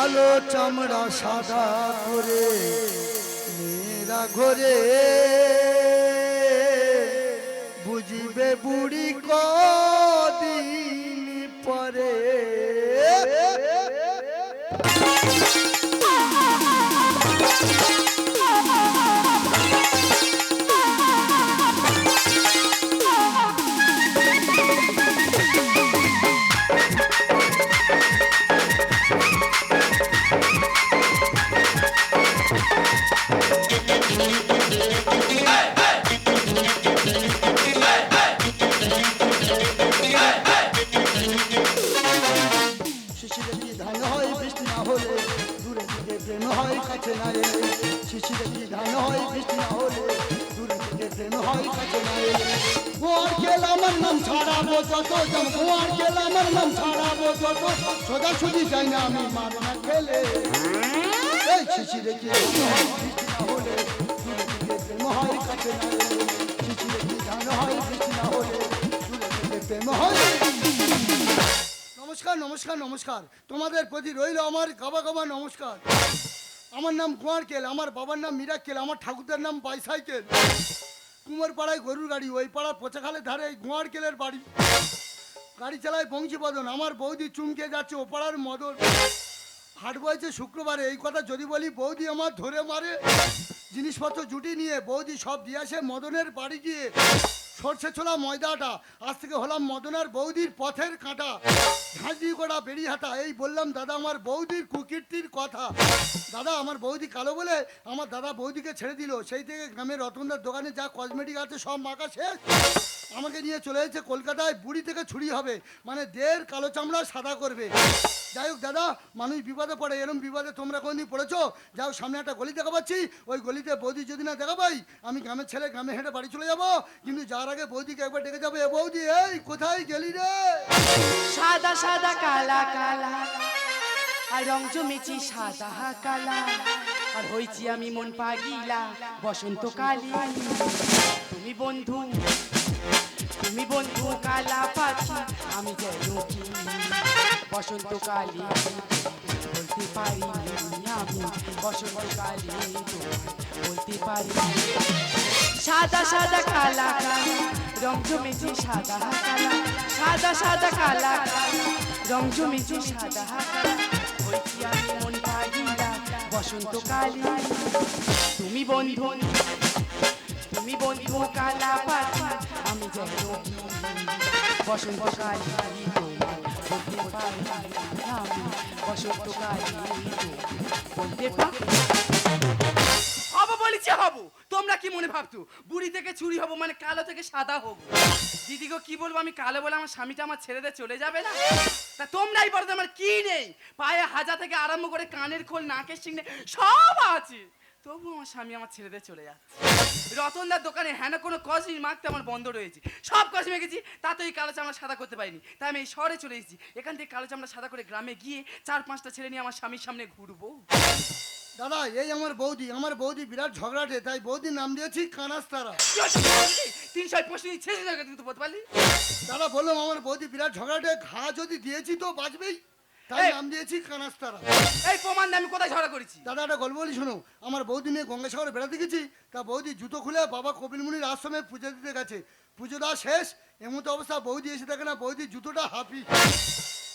কালো চামড়া সাদা করে মেয়েরা ঘরে। বুঝিবে বুড়ি কদিন কাছে শিশিরে হয়, বৃষ্টি না হলে থেকে প্রেম হয় কাছে আমার নাম ছাড়াবো যত আমার নাম ছাড়াবো যত। যাই না আমি মার না খেলে। এই বৃষ্টি না হলে থেকে প্রেম হয় কাছে শিশিরে হয়, বৃষ্টি না হলে থেকে প্রেম নমস্কার নমস্কার নমস্কার। তোমাদের প্রতি রইল আমার গাবা গাবা নমস্কার। আমার নাম কুমারকেল আমার বাবার নাম মিরাক্কেল আমার ঠাকুরদার নাম বাইসাইকেল। কুমার পাড়ায় গরুর গাড়ি ওই পাড়ার পচাখালের ধারে এই কুমারকেলের বাড়ি। গাড়ি চালায় বংশীবদন আমার বৌদি চুমকে যাচ্ছে ও পাড়ার মদন। হাট বয়েছে শুক্রবারে, এই কথা যদি বলি বৌদি আমার ধরে মারে। জিনিসপত্র জুটি নিয়ে বৌদি সব দিয়ে আসে মদনের বাড়ি গিয়ে। সর্ষে ছোলা ময়দাটা। আজ থেকে হলাম মদনার বৌদির পথের কাঁটা। ঝাঁঝি বেরিয়ে হাঁটা এই বললাম, দাদা, আমার বৌদির কুকীর্তির কথা। দাদা, আমার বৌদি কালো বলে আমার দাদা বৌদিকে ছেড়ে দিল। সেই থেকে গ্রামের রতনদার দোকানে যা কসমেটিক আছে সব মাখা শেষ। আমাকে নিয়ে চলে এসেছে কলকাতায়, বুড়ি থেকে ছুরি হবে। মানে দের কালো চামড়া সাদা করবে। যাই হোক দাদা, মানুষ বিপদে পড়ে, এরম বিপদে তোমরা কোনদিন পড়েছো? যাও, সামনে একটা গলি দেখা পাচ্ছি। ওই গলিতে বৌদি যদি না দেখা পাই, আমি গ্রামের ছেলে, গ্রামে হেঁটে বাড়ি চলে যাব। কিন্তু যাওয়ার আগে বৌদিকে একবার ডেকে যাব। এ বৌদি, এই, কোথায় গেলি রে? সাদা সাদা, কালা কালা, আর রং জমেছি সাদা, কালা। আর হয়েছি আমি মন পাগিলা, বসন্ত কালী। তুমি বন্ধু তুমি বন্ধু কালা পাখি আমি যেন কি? বসন্ত কালী বলতে পারি আমি, বসন্ত কালী বলতে পারি সাদা সাদা কালা কালা, রং জমেছে সাদা কালা। সাদা সাদা কালা কালা, রং জমেছে সাদা কালা। হয়েছি আমি মন পাগিলা বসন্ত কালী? তুমি বন্ধু তুমি বন্ধু কালা পাখি আমি যেন কি বসন্ত কালী বলতে পারি আমি বসন্ত কালী বলতে পারি হব বলেছি, হব। তোমরা কি মনে ভাবছ? বুড়ি থেকে চুরি হব মানে কালো থেকে সাদা হব? দিদি গো কি বলব, আমি কালো বলে আমার স্বামীটা আমার ছেড়ে দিয়ে চলে যাবে না? তা তোমরাই তো আমার কি নেই? পায়ে হাজা থেকে আরম্ভ করে কানের খোল, নাকের সিংনে সব আছে। তবু আমার স্বামী আমার ছেড়ে দিয়ে চলে যাচ্ছে। রতনদার দোকানে হ্যাঁ কোনো কসমি মাখতে আমার বন্ধ রয়েছে। সব কসমি মেখেছি তাতে এই কালো চামড়া সাদা করতে পারিনি। তাই আমি এই শহরে চলে এসেছি। এখান থেকে কালো চামড়া সাদা করে গ্রামে গিয়ে চার পাঁচটা ছেলে নিয়ে আমার স্বামীর সামনে ঘুরবো। দাদা এই আমার বৌদি আমার বৌদি বিরাট ঝগড়াটে তাই বৌদির নাম দিয়েছি কানাস কানাস্তারা তিনশো পঁচিশ ছেড়ে কিন্তু বলতে পারলি। দাদা বললাম আমার বৌদি বিরাট ঝগড়াটে ঘা যদি দিয়েছি তো বাঁচবেই। তাই! নাম দিয়েছি কানাস্তারা। এই প্রমাণ দিয়ে আমি কোথায় ঝগড়া করেছি? দাদা একটা গল্প বলি শোনো। আমার বৌদি নিয়ে গঙ্গাসাগরে বেড়াতে গেছি তা বৌদি জুতো খুলে বাবা কপিল মুনির আশ্রমে পুজো দিতে গেছে। পুজো দেওয়া শেষ এমন তো অবস্থা বৌদি এসে দেখে না বৌদি জুতোটা হাফি।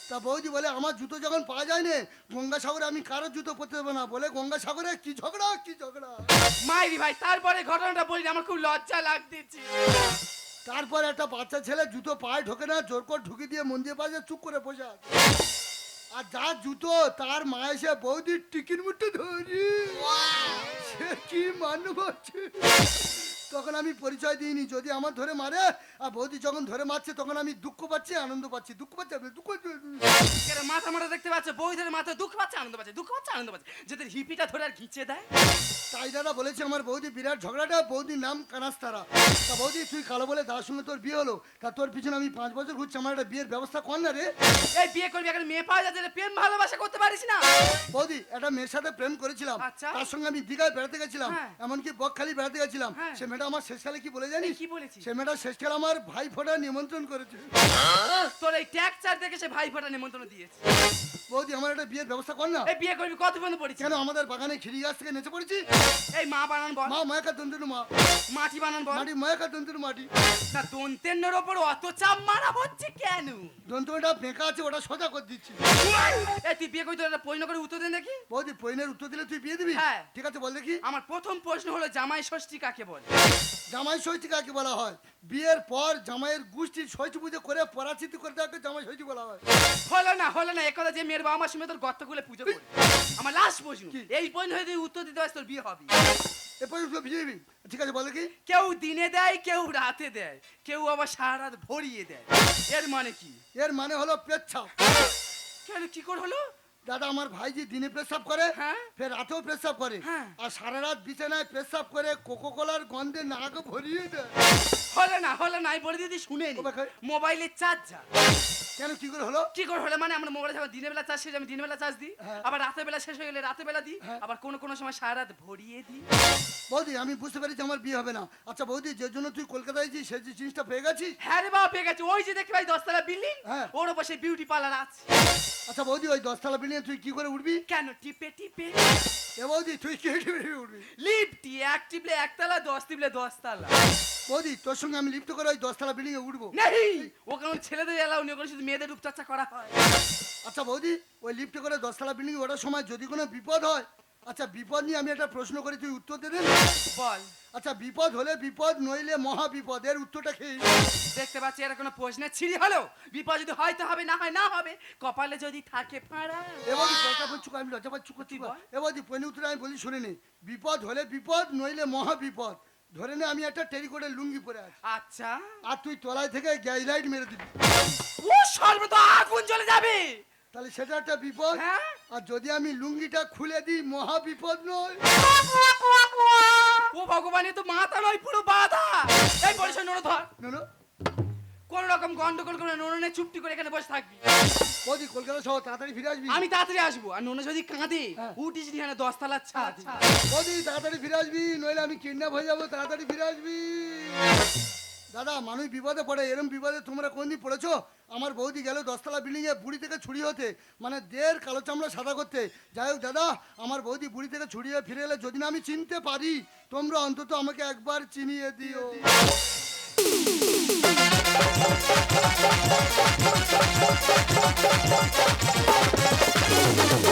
তা বৌদি বলে আমার জুতো যখন পাওয়া যায় না গঙ্গাসাগরে আমি কারও জুতো পরতে দেবো না। বলে গঙ্গাসাগরে কি ঝগড়া কি ঝগড়া? মাইরি ভাই তারপরে ঘটনাটা বলি আমার খুব লজ্জা লাগতেছে। তারপর একটা বাচ্চা ছেলে জুতো পায়ে ঢোকে না জোর করে ঢুকে দিয়ে মন্দির পাশে চুপ করে বসে আছে। আর যার জুতো তার মা এসে বৌদির টিকির মুঠে ধরি সে কি মানব আছে? তখন আমি পরিচয় দিইনি। যদি আমার ধরে মারে আর বৌদি যখন ধরে মারছে তখন আমি দুঃখ পাচ্ছি আনন্দ পাচ্ছি। দুঃখ পাচ্ছি দুঃখ মাথা মাথা দেখতে পাচ্ছে বই ধরে মাথা দুঃখ পাচ্ছে আনন্দ পাচ্ছে দুঃখ পাচ্ছে আনন্দ পাচ্ছে। যদি হিপিটা ধরে আর ঘিচে দেয়? তাই দাদা বলেছে আমার বৌদি বিরাট ঝগড়াটা বৌদির নাম কানাস্তারা। তা বৌদি তুই কালো বলে তার সঙ্গে তোর বিয়ে হলো তা তোর পিছনে আমি পাঁচ বছর ঘুরছি আমার একটা বিয়ের ব্যবস্থা কর না রে। এই বিয়ে করবি এখন মেয়ে পাওয়া যাচ্ছে প্রেম ভালোবাসা করতে পারিস না। বৌদি একটা মেয়ের সাথে প্রেম করেছিলাম আচ্ছা। তার সঙ্গে আমি দীঘায় বেড়াতে গেছিলাম হ্যাঁ। এমনকি বকখালি বেড়াতে গেছিলাম হ্যাঁ। সে মেয়েটা আমার শেষকালে কি বলে জানিস? কি বলেছি? সে মেয়েটা শেষকালে আমার ভাই ফোটা নিমন্ত্রণ করেছে। তোর এই ট্যাক্সার দেখে সে ভাই ফোটা নিমন্ত্রণ দিয়েছে। বৌদি আমার একটা বিয়ের ব্যবস্থা কর না। এই বিয়ে করবি কত পর্যন্ত পড়েছি কেন আমাদের বাগানে খিরি গাছ থেকে নেচে পড়েছি এই মা বানান বল। মা মায়াকা তন্তুর মা। মাটি বানান বল। মাটি মায়াকা তন্তুর মাটি। তা দন্তেন্নর ওপর অত চাপ মারা হচ্ছে কেন? দন্তটা বেঁকা আছে ওটা সোজা করে দিচ্ছি। এই তুই বিয়ে করবি তোর একটা প্রশ্ন করে উত্তর দে নাকি বৌদি পয়নের উত্তর দিলে তুই বিয়ে দিবি? হ্যাঁ। ঠিক আছে বল দেখি। আমার প্রথম প্রশ্ন হলো জামাই ষষ্ঠী কাকে বলে? জামাই ষষ্ঠী কাকে বলা হয়? বিয়ের পর জামাইয়ের গোষ্ঠীর ষষ্ঠী পুজো করে পরাচিত করে তাকে জামাই ষষ্ঠী বলা হয়। হলো না হলো না একথা যে মেয়ের বাবা মার সঙ্গে তোর গর্ত খুলে পুজো করে আমার লাস্ট প্রশ্ন এই প্রশ্ন হয়ে তুই উত্তর দিতে পারিস তোর বিয়ে হবে। এরপর তুই বিয়ে ঠিক আছে বল দেখি। কেউ দিনে দেয় কেউ রাতে দেয় কেউ আবার সারা রাত ভরিয়ে দেয়। এর মানে কি? এর মানে হলো পেচ্ছাপ। কেন কি করে হলো? দাদা আমার ভাইজি দিনে পেশাব করে হ্যাঁ। ফের রাতেও পেশাব করে। হ্যাঁ। আর সারা রাত বিছানায় পেশাব করে কোকো কোলার গন্ধে নাক ভরিয়ে দেয়। হলো না হলো না আমি বলে দিদি শুনে মোবাইলের চার্জার কেন কি করে হলো? কি করে হলো মানে আমরা মোবাইলে যখন দিনের বেলা চার্জ শেষ আমি দিনের বেলা চার্জ দিই। হ্যাঁ। আবার রাতের বেলা শেষ হয়ে গেলে রাতের বেলা দিই হ্যাঁ। আবার কোনো কোনো সময় সারা রাত ভরিয়ে দিই। বৌদি আমি বুঝতে পেরেছি আমার বিয়ে হবে না। আচ্ছা বৌদি যে জন্য তুই কলকাতায় যাচ্ছিস সেই জিনিসটা পেয়ে গেছিস? হ্যাঁ রে বাবা পেয়ে গেছে। ওই যে দেখতে পাই দশতলা বিল্ডিং হ্যাঁ। ওর সেই বিউটি পার্লার আছে। আচ্ছা বৌদি ওই দশতলা বিল্ডিং তুই কি করে উঠবি? কেন টিপে টিপে। এ বৌদি তুই কি করে উঠবি? লিফটি এক টিপলে একতলা দশ টিপলে দশতলা। বৌদি তোর সঙ্গে আমি লিফট করে ওই দশতলা বিল্ডিং এ উঠবো। নেই! ওখানে ছেলেদের এলাও নেই ওখানে শুধু মেয়েদের রূপচর্চা করা হয়। আচ্ছা বৌদি ওই লিফটে করে দশতলা বিল্ডিং ওঠার সময় যদি কোনো বিপদ হয় আচ্ছা বিপদ নিয়ে আমি একটা প্রশ্ন করি তুই উত্তর দে বল। আচ্ছা বিপদ হলে বিপদ নইলে মহা বিপদ এর উত্তরটা খেয়ে দেখতে পাচ্ছি এরা কোনো প্রশ্নের ছিঁড়ি হলো বিপদ যদি হয়তো হবে না হয় না হবে। কপালে যদি থাকে ফাঁড়া। এবার লজ্জা পাচ্ছু আমি লজ্জা পাচ্ছু করছি এবার পনি উত্তরে আমি বলি শুনে নে বিপদ হলে বিপদ নইলে মহা বিপদ ধরে নে আমি একটা টেরিকোটের লুঙ্গি পরে আছি। আচ্ছা। আর তুই তলায় থেকে গ্যাস লাইট মেরে দিবি। ও সর্বদা আগুন চলে যাবে। তাহলে সেটা একটা বিপদ। হ্যাঁ? আর যদি আমি লুঙ্গিটা খুলে দিই মহা বিপদ নয়। ও ভগবান তো মাথা নয় পুরো বাধা। এই বলিস নোনো ধর। নো কোন রকম গন্ডগোল করে নোনে চুপটি করে এখানে বসে থাকবি। বৌদি কলকাতা শহর তাড়াতাড়ি ফিরে আসবি? আমি তাড়াতাড়ি আসব আর নোনো যদি কাঁদে হ্যাঁ। উঠিস এখানে দশতলার ছাদ। বৌদি তাড়াতাড়ি ফিরে আসবি নইলে আমি কিডন্যাপ হয়ে যাব তাড়াতাড়ি ফিরে আসবি। দাদা, মানুষ বিপদে পড়ে, এরম বিপদে তোমরা কোনদিন পড়েছো? আমার বৌদি গেল দশতলা বিল্ডিং এ বুড়ি থেকে ছুরি হতে মানে দেড় কালো চামড়া সাদা করতে। যাই হোক দাদা, আমার বৌদি বুড়ি থেকে ছুড়িয়ে ফিরে এলে যদি না আমি চিনতে পারি, তোমরা অন্তত আমাকে একবার চিনিয়ে দিও।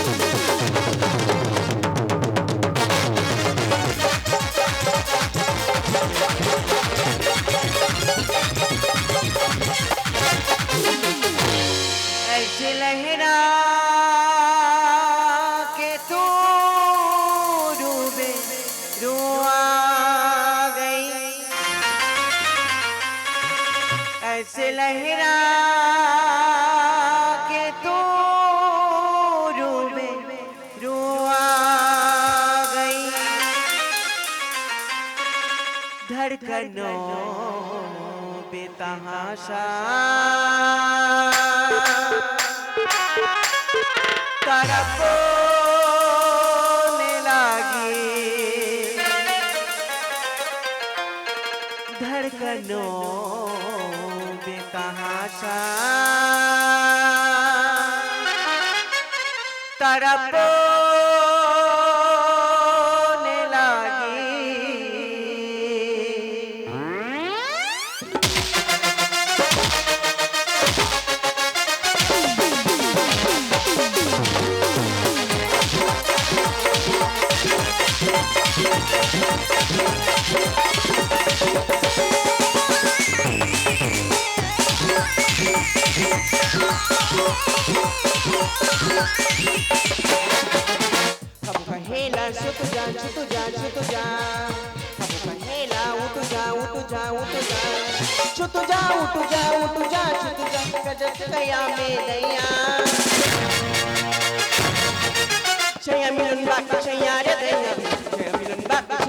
ऐसे धड़कनों बेतहाशा तड़पने लगी धड़कनों बेतहाशा तड़पने Çaya milyon bak çaya redenim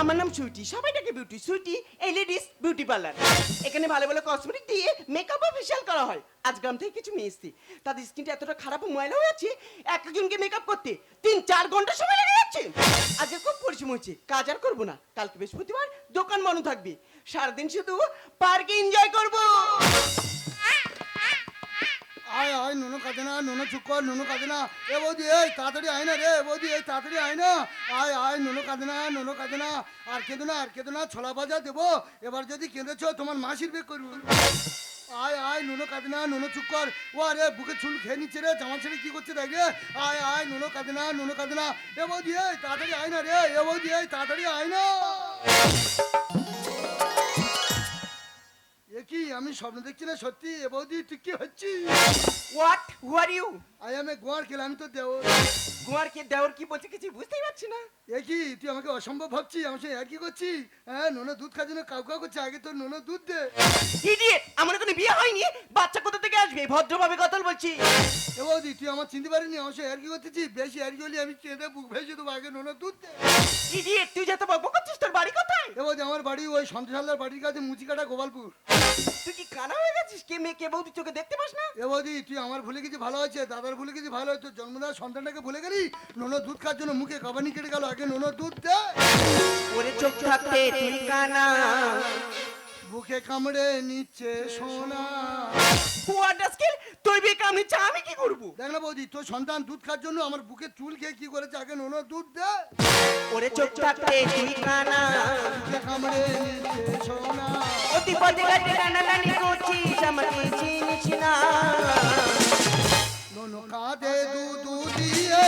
আমার নাম সুইটি সবাই ডাকে বিউটি সুইটি এই লেডিস বিউটি পার্লার এখানে ভালো ভালো কসমেটিক দিয়ে মেকআপ ও ফেশিয়াল করা হয়। আজ গ্রাম থেকে কিছু মেয়ে এসছে। তাদের স্কিনটা এতটা খারাপ ময়লা হয়ে আছে এক একজনকে মেকআপ করতে তিন চার ঘণ্টা সময় লেগে যাচ্ছে। আজকে খুব পরিশ্রম হচ্ছে কাজ আর করব না। কালকে বৃহস্পতিবার দোকান বন্ধ থাকবে। সারাদিন শুধু পার্কে এনজয় করব। আয় আয়, নুনো কাঁদে না নুনো চুপ কর, নুনো কাঁদে না এ বৌদি, এই তাড়াতাড়ি আয় না রে বৌদি, এই তাড়াতাড়ি আয় না। আয় আয়, নুনো কাঁদে না নুনো কাঁদে না আর কেঁদো না, আর কেঁদো না, ছোলা ভাজা দেবো। এবার যদি কেঁদেছো, তোমার মাসির বের করব। আয় আয়, নুনো কাঁদে না নুনো চুপ কর। ও আরে বুকে চুল খেয়ে নিচ্ছে রে, জামা ছেড়ে কি করছে দেখ রে। আয় আয়, নুনো কাঁদে না নুনো কাঁদে না এ বৌদি, এই তাড়াতাড়ি আয় না রে, এ বৌদি, এই তাড়াতাড়ি আয় না। এ কি আমি স্বপ্ন দেখছি না সত্যি? এ বৌদি তুই কি হচ্ছিস? What who are you I am a গোয়ার খেলে আমি তো দেও গোয়ার কে দেওয়ার কি বলছে কিছু বুঝতেই পারছি না। এ কি তুই আমাকে অসম্ভব ভাবছি আমার সঙ্গে একই করছি হ্যাঁ নোনো দুধ খাওয়ার জন্য কাউ কাউ করছে আগে তোর নোনো দুধ দে। ইডিয়েট আমার কোনো বিয়ে হয়নি? বাচ্চা কোথা থেকে আসবে? ভদ্রভাবে কথা বলছি। এ বৌদি তুই আমার চিনতে পারিনি আমার সঙ্গে একই করতেছি বেশি একই হলে আমি চেঁদে বুক ভেসে দেবো আগে নোনো দুধ দে। ইডিয়েট তুই যেতে বকবক করছিস তোর বাড়ি কোথায়? এ বলছি আমার বাড়ি ওই সন্তোষালদার বাড়ির কাছে মুচিকাটা গোপালপুর। তুই কি কানা হয়ে গেছিস? কে মেয়ে কে বৌদি চোখে দেখতে পাস না? এ বৌদি তুই আমার ভুলে কিছু ভালো আছে দাদার ভুলে কিছু ভালো তোর জন্মদার সন্তানটাকে ভুলে গেলি? নোনো দুধ খাওয়ার জন্য মুখে কাবানি কেটে গেল আগে নোনো দুধ দে। ওরে চোখ থাকতে তুই কানা। বুকে কামড়ে নিচ্ছে সোনা। হোয়াট স্কিল তুই বিয়ে কামড়ে চা আমি কি করব? দেখ না বৌদি তোর সন্তান দুধ খাওয়ার জন্য আমার বুকে চুল খেয়ে কি করেছে? আগে নোনো দুধ দে। ওরে চোখ থাকতে তুই কানা বুকে কামড়ে নিচ্ছে সোনা। অতি পদে গাছে টানাটানি করছিস আমাকে চিনিস না নোনো কাঁদে দুধু দিয়ে।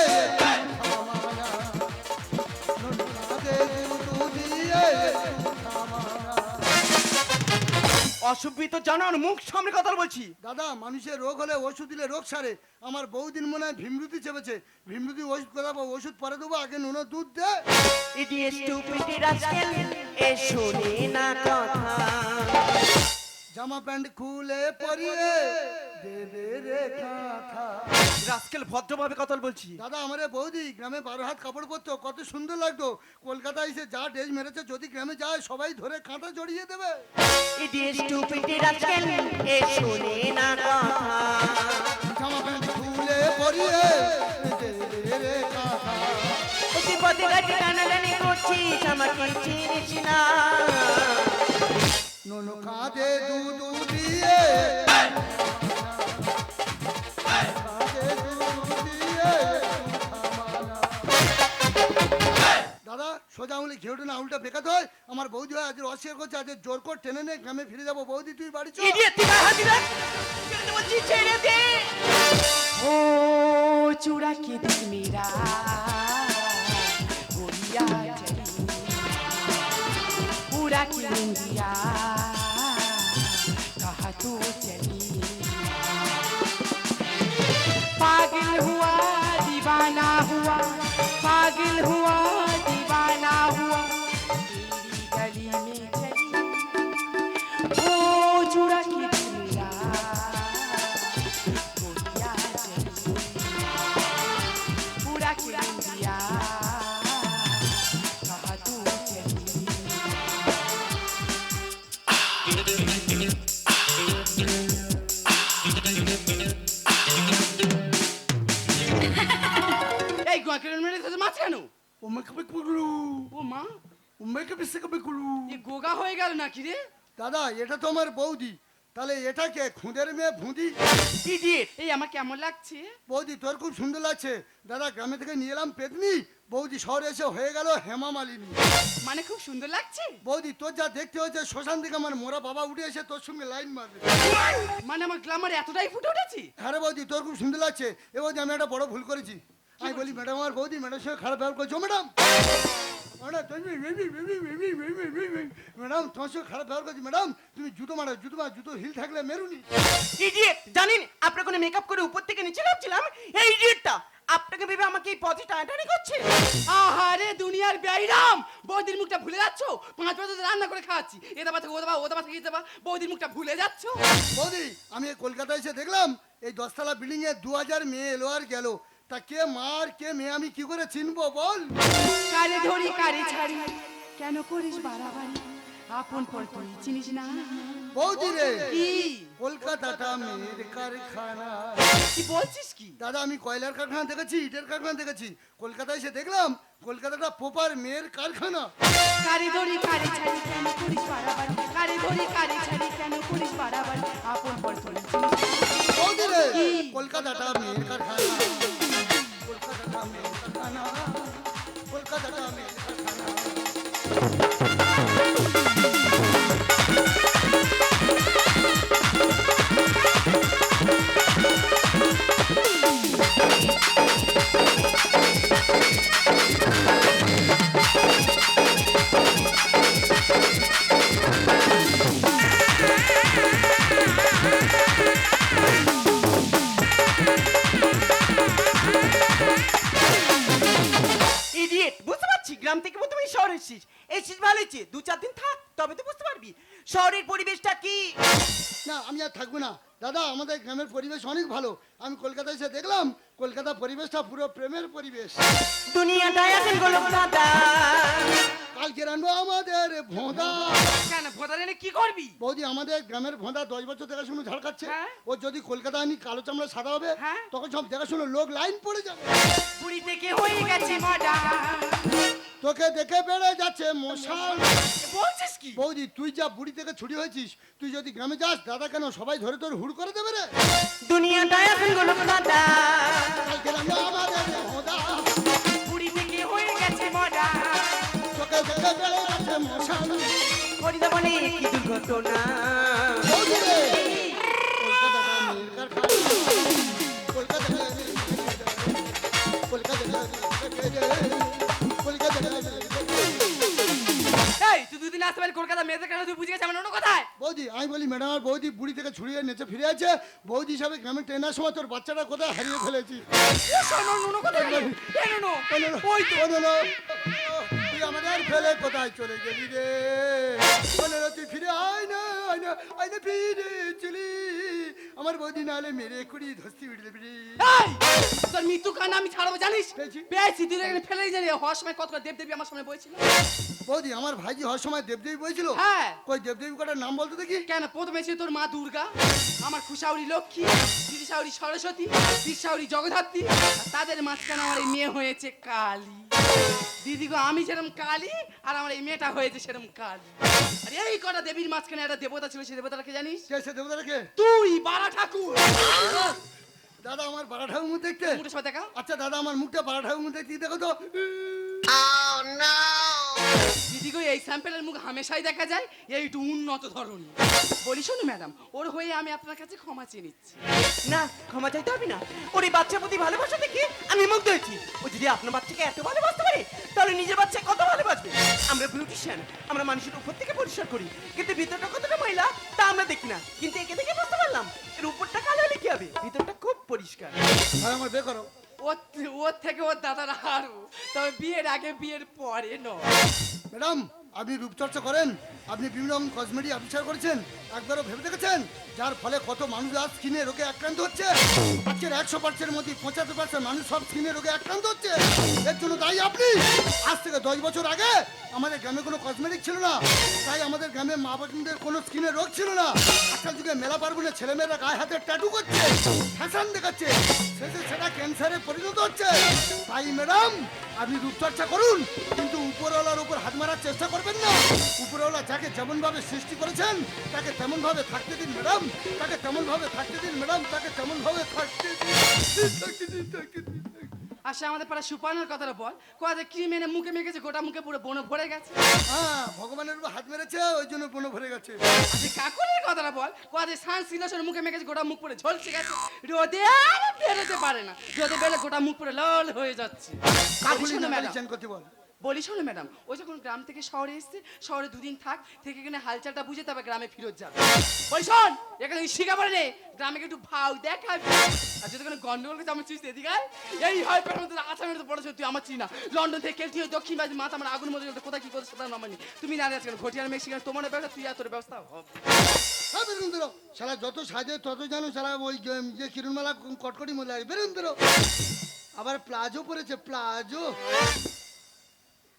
অসভ্যিত জানান মুখ সামনে কথা বলছি। দাদা মানুষের রোগ হলে ওষুধ দিলে রোগ সারে। আমার বহুদিন মনে হয় ভীমরুতি চেপেছে। ভীমরুতি ওষুধ করাবো ওষুধ পরে দেবো আগে নুনো দুধ দে। জামা প্যান্ট খুলে পরিয়ে দেবের রাস্কেল ভদ্রভাবে কথা বলছি। দাদা আমার বৌদি গ্রামে বারো হাত কাপড় পরতো কত সুন্দর লাগতো। কলকাতায় এসে যা ড্রেস মেরেছে যদি গ্রামে যায় সবাই ধরে কাঁথা জড়িয়ে দেবে। ইডিয়েট স্টুপিড রাস্কেল এ শুনে না জামা প্যান্ট খুলে পরিয়ে অতি সোজা আঙুলি ঘেউটে না আঙুলটা বেকাতে হয় আমার বৌদি হয় আজ অস্বীকার করছে আজ জোর করে টেনে নে গ্রামে ফিরে যাবো বৌদি তুই বাড়ি চল ইডিয়েট তুই গায়ে হাত দিলে ছেড়ে দে বলছি ছেড়ে দে ओ चूड़ा के दिल मेरा गोरिया चली पूरा की इंडिया कहा तू चली पागल हुआ दीवाना हुआ पागल हुआ মেকে ও মা ও মেকে বেসে বেকুলু গোগা হয়ে গেল নাকি রে দাদা এটা তো আমার বৌদি তাহলে এটাকে খুঁদের মেয়ে ভুঁদি ইডিয়েট এই আমার কেমন লাগছে বৌদি তোর খুব সুন্দর লাগছে দাদা গ্রামে থেকে নিয়ে এলাম পেতনি বৌদি শহরে এসে হয়ে গেল হেমা মালিনী মানে খুব সুন্দর লাগছে বৌদি তোর যা দেখতে হচ্ছে শ্মশান থেকে আমার মোরা বাবা উঠে এসে তোর সঙ্গে লাইন মারবে মানে আমার গ্লামার এতটাই ফুটে উঠেছি হ্যাঁ রে বৌদি তোর খুব সুন্দর লাগছে এ বৌদি আমি একটা বড় ভুল করেছি আমি বলি ম্যাডাম আমার বৌদি ম্যাডাম সঙ্গে খারাপ ব্যবহার করছ ম্যাডাম ম্যাডাম তোমার সঙ্গে খারাপ ব্যবহার করছি ম্যাডাম তুমি জুতো মারো জুতো মার জুতো হিল থাকলে মেরুনি ইডিয়েট জানেন আপনার কোনো মেকআপ করে উপর থেকে নিচে নামছিলাম এই ইডিয়েটটা আপনাকে ভেবে আমাকে এই পথে টানাটানি করছে আহারে দুনিয়ার ব্যয়রাম বৌদির মুখটা ভুলে যাচ্ছ পাঁচ বছর রান্না করে খাওয়াচ্ছি এটা বাতা ওটা বা ওটা বাতা খেতে বা বৌদির মুখটা ভুলে যাচ্ছ বৌদি আমি কলকাতায় এসে দেখলাম এই দশতলা বিল্ডিং এ দু হাজার মেয়ে এলো আর গেল তা কে মার কে মেয়ে আমি কি করে চিনবো বল? কারে ধরি কারে ছাড়ি? কেন করিস বাড়াবাড়ি? আপন পর তুই চিনিস না? বৌদি রে কি? কলকাতাটা মেয়ের কারখানা। কি বলছিস কি? দাদা আমি কয়লার কারখানা দেখেছি ইটের কারখানা দেখেছি। কলকাতায় এসে দেখলাম কলকাতাটা পোপার মেয়ের কারখানা। কারে ধরি কারে ছাড়ি? কেন করিস বাড়াবাড়ি? কারে ধরি কারে ছাড়ি? কেন করিস বাড়াবাড়ি? আপন পর তুই চিনিস বৌদি রে কলকাতাটা মেয়ের কারখানা। কারখানা কলকাতাটা মেয়ের কারখানা এসেছিস দু চার দিন থাক, তবে তো বুঝতে পারবি। শহরের পরিবেশটা কি? না, আমি আর থাকব না। দাদা আমাদের গ্রামের পরিবেশ অনেক ভালো। আমি কলকাতায় এসে দেখলাম কলকাতা পরিবেশটা পুরো প্রেমের পরিবেশ। এখন কালকে রানবো আমাদের ভোঁদা। কেন ভোটার এনে কি করবি? বৌদি আমাদের গ্রামের ভোঁদা দশ বছর দেখাশুনো ঝাড় খাচ্ছে। হ্যাঁ। ও যদি কলকাতা আনি কালো চামড়া সাদা হবে হ্যাঁ। তখন সব দেখাশুনো লোক লাইন পড়ে যাবে। বুড়ি থেকে হয়ে গেছে তোকে দেখে বেড়ে যাচ্ছে মশাল। বলছিস কি? বৌদি তুই যা বুড়ি থেকে ছুটি হয়েছিস তুই যদি গ্রামে যাস দাদা কেন সবাই ধরে তোর হুড় করে দেবে রে? দুনিয়াটাই এখন গোলকধাঁধা কালকে রানবো আমাদের ভোঁদা থেকে হয়ে গেছে মডার্ন তোকে দেখে বেড়ে যাচ্ছে মশাল করিদা বলে কি দুর্ঘটনা। বৌদি রে! কলকাতাটা আসতে পারি কলকাতা মেয়েদের কেন তুই বুঝে গেছিস আমার অন্য কোথায়? বৌদি আমি বলি ম্যাডাম আর বৌদি বুড়ি থেকে ছুড়িয়ে নেচে ফিরে আছে। বৌদি হিসাবে গ্রামে ট্রেনার সময় তোর বাচ্চাটা কোথায় হারিয়ে ফেলেছি ওই তো। তুই আমাদের ফেলে কোথায় চলে গেলি রে? বলো তুই ফিরে আয় না আয় না আয় না ফিরে চলি। আমার বৌদি নাহলে মেরে কুড়ি ধস্তি উঠে দেবি তোর মৃত্যু কান আমি ছাড়বো জানিস? পেয়েছি। তুই ফেলেই জানি হওয়ার সময় কত দেব দেবী আমার সামনে বলছিল বৌদি আমার ভাইজি হওয়ার সময় দেবদেবী বলেছিল হ্যাঁ। কই দেবদেবী কটার নাম বলতো দেখি? কেন? প্রথমে ছিল তোর মা দুর্গা আমার খুশাউরি লক্ষ্মী দিদিশাউরি সরস্বতী দিশাউরি জগদ্ধাত্রী তাদের মাঝখানে আমার এই মেয়ে হয়েছে কালী। দিদি গো আমি যেরকম কালী আর আমার এই মেয়েটা হয়েছে সেরকম কালী। আর এই কটা দেবীর মাঝখানে একটা দেবতা ছিল সেই দেবতাটাকে জানিস? কে সে দেবতা রেখে তুই বারা ঠাকুর। দাদা আমার বাড়া ঠাকুর মুখ দেখতে। মুখটা দেখা। আচ্ছা দাদা আমার মুখটা বাড়া ঠাকুর মুখ দেখতে দেখো তো। দিদি গো এই স্যাম্পেলের মুখ হামেশাই দেখা যায় এইটু উন্নত ধরনের। বলি শোনো ম্যাডাম ওর হয়ে আমি আপনার কাছে ক্ষমা চেয়ে নিচ্ছি। না ক্ষমা চাইতে হবে না। ওর এই বাচ্চার প্রতি ভালোবাসা দেখে আমি মুগ্ধ হয়েছি। ও যদি আপনার বাচ্চাকে এত ভালোবাসতে পারে তাহলে নিজের বাচ্চা কত ভালোবাসবে? আমরা বিউটিশিয়ান আমরা মানুষের উপর থেকে পরিষ্কার করি। কিন্তু ভিতরটা কতটা ময়লা তা আমরা দেখি না। কিন্তু একে দেখে বুঝতে পারলাম এর উপরটা কালো হলে কি হবে? ভিতরটা খুব পরিষ্কার। আমার করো। ওর ওর থেকে ওর দাদার হারু। তবে বিয়ের আগে, বিয়ের পরে নয়। ম্যাডাম, আপনি রূপচর্চা করেন? আপনি বিভিন্ন কসমেটিক আবিষ্কার করেছেন, একবারও ভেবে দেখেছেন? যার ফলে কত মানুষ আজ স্কিনে রোগে আক্রান্ত হচ্ছে? আজকের একশো পার্সেন্টের মধ্যে পঁচাত্তর পার্সেন্ট মানুষ সব স্কিনে রোগে আক্রান্ত হচ্ছে। এর জন্য দায়ী আপনি। আজ থেকে দশ বছর আগে আমাদের গ্রামে কোনো কসমেটিক ছিল না। তাই আমাদের গ্রামে মা বাবাদের কোনো স্কিনের রোগ ছিল না। আজকাল যুগে মেলা পার্বণে ছেলেমেয়েরা গায়ে হাতে ট্যাটু করছে ফ্যাশন দেখাচ্ছে, শেষে সেটা ক্যান্সারে পরিণত হচ্ছে। তাই ম্যাডাম আপনি রূপচর্চা করুন, কিন্তু উপরওয়ালার উপর হাত মারার চেষ্টা করবেন না। উপরওয়ালা যাকে যেমন ভাবে সৃষ্টি করেছেন তাকে তেমন ভাবে থাকতে দিন ম্যাডাম। তাকে তেমন ভাবে থাকতে দিন ম্যাডাম। তাকে তেমন ভাবে থাকতে দিন। আসে আমাদের পাড়া সুপানোর কথাটা বল। কোয়াতে কি মেনে মুখে মেখেছে গোটা মুখে পুরো বনে ভরে গেছে। হ্যাঁ ভগবানের উপর হাত মেরেছে ওই জন্য বনে ভরে গেছে। আসে কাকুরের কথাটা বল। কোয়াতে সান সিলেশন মুখে মেখেছে গোটা মুখ পুরো ঝলসে গেছে। রোদে আর বেরোতে পারে না। রোদে বেরোলে গোটা মুখ পুরো লাল হয়ে যাচ্ছে। করতে বল। বলি শোনো ম্যাডাম, ও যখন গ্রাম থেকে শহরে এসছে, শহরে দুদিন থাক, থেকে এখানে হালচালটা বুঝে তবে গ্রামে ফিরত যাবে। বলি, শোন, এখানে শিখা পড়ে নে, গ্রামে একটু ভাও দেখাবি। আর যদি কোনো গন্ডগোল করতে আমার চিনিস এদিকে এই হয় পেটের মধ্যে আসামের তো পড়েছে, তুই আমার চিনি লন্ডন থেকে কেলটি হয়ে দক্ষিণ বাজে মাথা আমার আগুন মধ্যে কোথায় কি করছে সেটা নামানি তুমি না আজকে ঘটিয়ার মেক্সিকান তোমার ব্যবসা, তুই আর তোর ব্যবস্থা হবে। বেরুন বেরো সারা যত সাজে তত জানো সারা ওই যে- কিরণমালা কটকটি লাগে বেরুন বেরো আবার প্লাজো পরেছে, প্লাজো।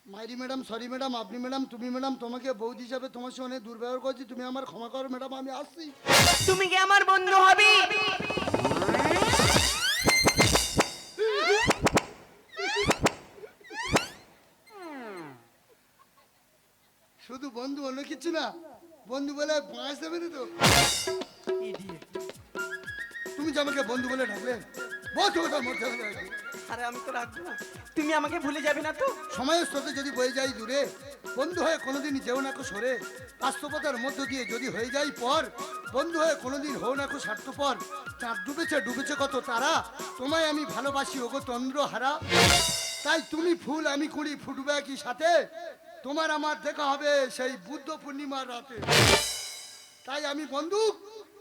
মাইরি ম্যাডাম সরি ম্যাডাম আপনি ম্যাডাম তুমি ম্যাডাম তোমাকে বৌদি হিসাবে তোমার সঙ্গে অনেক দুর্ব্যবহার করছি তুমি আমার ক্ষমা করো ম্যাডাম আমি আসছি। তুমি কি আমার বন্ধু হবি? শুধু বন্ধু অন্য কিছু না। বন্ধু বলে বাঁশ দেবে না তো। তুমি যে আমাকে বন্ধু বলে ডাকলে বহুত কথা মরতে হবে। আজকে। আরে আমি তো রাখব তুমি আমাকে ভুলে যাবে না তো? সময়ের সাথে যদি বয়ে যাই দূরে বন্ধু হয়ে কোনোদিন যেও না কো সরে। বাস্তবতার মধ্য দিয়ে যদি হয়ে যাই পর বন্ধু হয়ে কোনোদিন হও না কো স্বার্থপর। চাঁদ ডুবেছে ডুবেছে কত তারা তোমায় আমি ভালোবাসি ওগো তন্দ্র হারা তাই তুমি ফুল আমি কুড়ি ফুটবে কি সাথে? তোমার আমার দেখা হবে সেই বুদ্ধ পূর্ণিমার রাতে। তাই আমি বন্দুক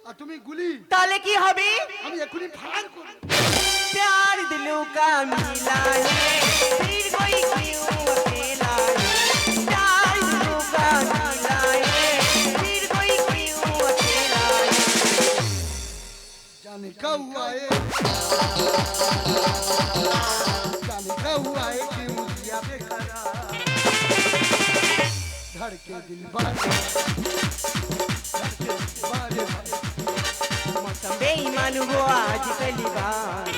আর তুমি গুলি। তাহলে কি হবে? আমি এখনই ফায়ার করব। प्यार दिलों का मिला है फिर कोई क्यों अकेला है प्यार दिलों का मिला है फिर कोई क्यों अकेला है जाने का हुआ है जाने का हुआ है क्यों दिया बेकरार धड़के दिल बार धड़के दिल बारे मौसम बेईमान वो आज पहली बार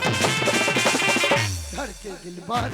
धड़के दिल बार